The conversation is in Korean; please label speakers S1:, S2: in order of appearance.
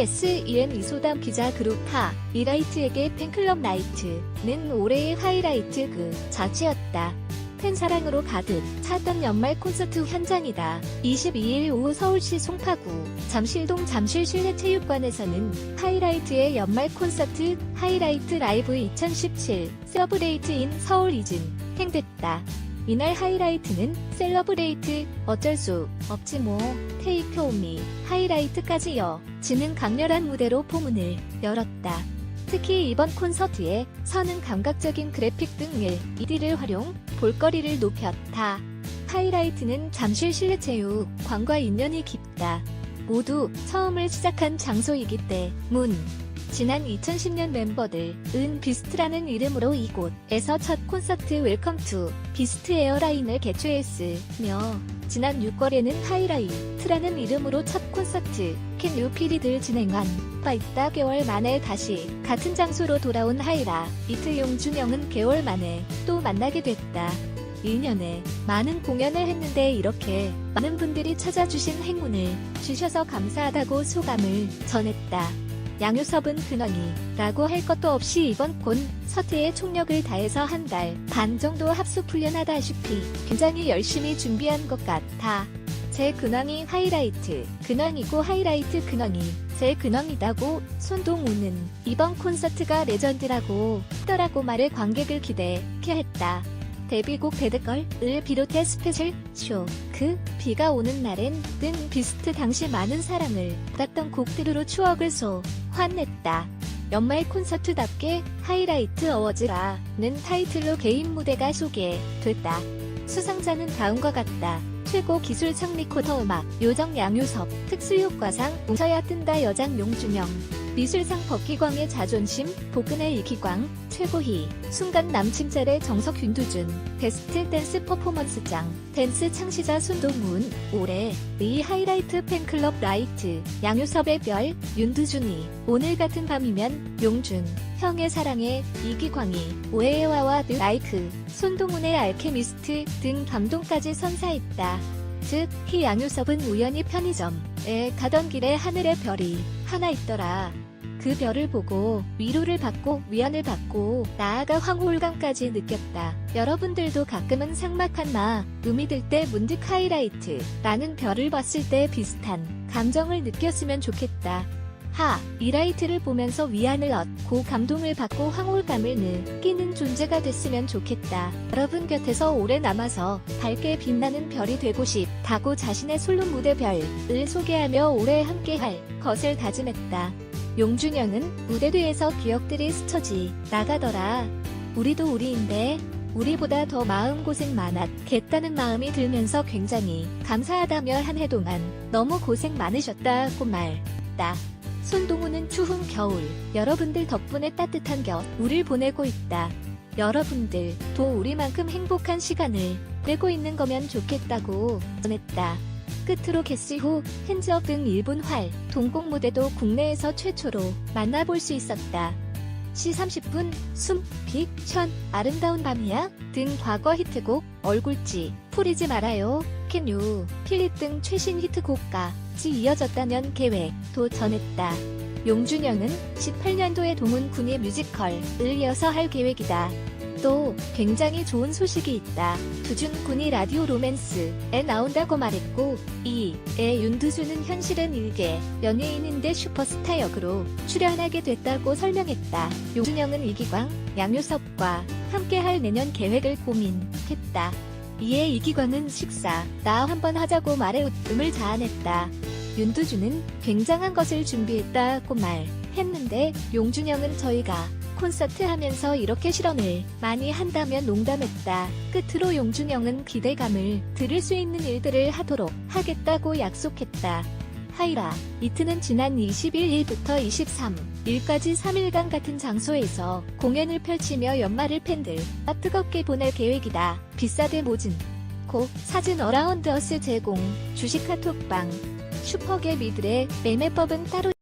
S1: SEN 이소담 기자 그룹 하 이라이트에게 팬클럽 나이트는 올해의 하이라이트 그 자체였다. 팬 사랑으로 가득 찼던 연말 콘서트 현장이다. 22일 오후 서울시 송파구 잠실동 잠실 실내 체육관에서는 하이라이트의 연말 콘서트 하이라이트 라이브 2017 세러브레이트 인 서울 이즌 행됐다. 이날 하이라이트는 셀러브레이트 어쩔 수 없지 뭐 테이크 오미 하이라이트까지 여 지는 강렬한 무대로 포문을 열었다. 특히 이번 콘서트에 서는 감각적인 그래픽 등 LED를 활용 볼거리를 높였다. 하이라이트는 잠실 실내체육 관과 인연이 깊다. 모두 처음을 시작한 장소이기 때문. 지난 2010년 멤버들 은 비스트라는 이름으로 이곳에서 첫 콘서트 웰컴 투 비스트 에어라인을 개최했으며 지난 6월에는 하이라이트라는 이름으로 첫 콘서트 캔 유피리들 진행한 바 있다 개월 만에 다시 같은 장소로 돌아온 하이라 이트 용준영은 개월 만에 또 만나게 됐다. 1년에 많은 공연을 했는데 이렇게 많은 분들이 찾아주신 행운을 주셔서 감사하다고 소감을 전했다. 양효섭은 근황이라고 할 것도 없이 이번 콘서트에 총력을 다해서 한 달 반 정도 합숙 훈련하다시피 굉장히 열심히 준비한 것 같아. 제 근황이 하이라이트, 근황이고 하이라이트 근황이 제 근황이다고 손동우는 이번 콘서트가 레전드라고 하더라고 말을 관객을 기대케 했다. 데뷔곡 배드걸을 비롯해 스페셜 쇼, 그 비가 오는 날엔 등 비스트 당시 많은 사랑을 받았던 곡들으로 추억을 소환했다. 연말 콘서트답게 하이라이트 어워즈라는 타이틀로 개인 무대가 소개됐다. 수상자는 다음과 같다. 최고 기술 창리 코더 음악 요정 양효섭 특수효과상 웃어야 뜬다 여장 용준영 미술상 법기광의 자존심 복근의 이기광 최고희 순간 남친짤의 정석 윤두준 베스트 댄스 퍼포먼스장 댄스 창시자 손동훈 올해 이 하이라이트 팬클럽 라이트 양효섭의 별 윤두준이 오늘 같은 밤이면 용준 형의 사랑에 이기광이 오해와와 드 라이크 손동훈의 알케미스트 등 감동까지 선사했다. 즉, 희 양효섭은 우연히 편의점에 가던 길에 하늘에 별이 하나 있더라. 그 별을 보고 위로를 받고 위안을 받고 나아가 황홀감까지 느꼈다. 여러분들도 가끔은 삭막한 마 음이 들 때 문득 하이라이트라는 별을 봤을 때 비슷한 감정을 느꼈으면 좋겠다. 하, 이라이트를 보면서 위안을 얻고 감동을 받고 황홀감을 느끼는 존재가 됐으면 좋겠다. 여러분 곁에서 오래 남아서 밝게 빛나는 별이 되고 싶다고 자신의 솔로 무대 별을 소개하며 오래 함께할 것을 다짐했다. 용준영은 무대 뒤에서 기억들이 스쳐지 나가더라. 우리도 우리인데 우리보다 더 마음고생 많았겠다는 마음이 들면서 굉장히 감사하다며 한 해 동안 너무 고생 많으셨다고 말했다. 손동우는 추운 겨울, 여러분들 덕분에 따뜻한 겨울을 보내고 있다. 여러분들 도 우리만큼 행복한 시간을 보내고 있는 거면 좋겠다고 전했다. 끝으로 개시 후 핸즈업 등 일본 활, 동곡 무대도 국내에서 최초로 만나볼 수 있었다. 시 30분, 숨, 빛, 션, 아름다운 밤이야 등 과거 히트곡, 얼굴지, 풀이지 말아요, 캔유, 필립 등 최신 히트곡까지 이어졌다면 계획도 전했다. 용준영은 18년도에 동훈 군의 뮤지컬을 이어서 할 계획이다. 또 굉장히 좋은 소식이 있다. 두준 군이 라디오 로맨스에 나온다고 말했고 이에 윤두준은 현실은 일개 연예인인데 슈퍼스타 역으로 출연하게 됐다고 설명했다. 용준영은 이기광, 양효섭과 함께할 내년 계획을 고민했다. 이에 이기광은 식사 나 한번 하자고 말해 웃음을 자아냈다. 윤두준은 굉장한 것을 준비했다고 말했는데 용준영은 저희가 콘서트 하면서 이렇게 실험을 많이 한다면 농담했다. 끝으로 용준영은 기대감을 들을 수 있는 일들을 하도록 하겠다고 약속했다. 하이라, 이트는 지난 21일부터 23일까지 3일간 같은 장소에서 공연을 펼치며 연말을 팬들과 뜨겁게 보낼 계획이다. 비싸대 모진. 고 사진 어라운드 어스 제공, 주식 카톡방, 슈퍼게 미들의 매매법은 따로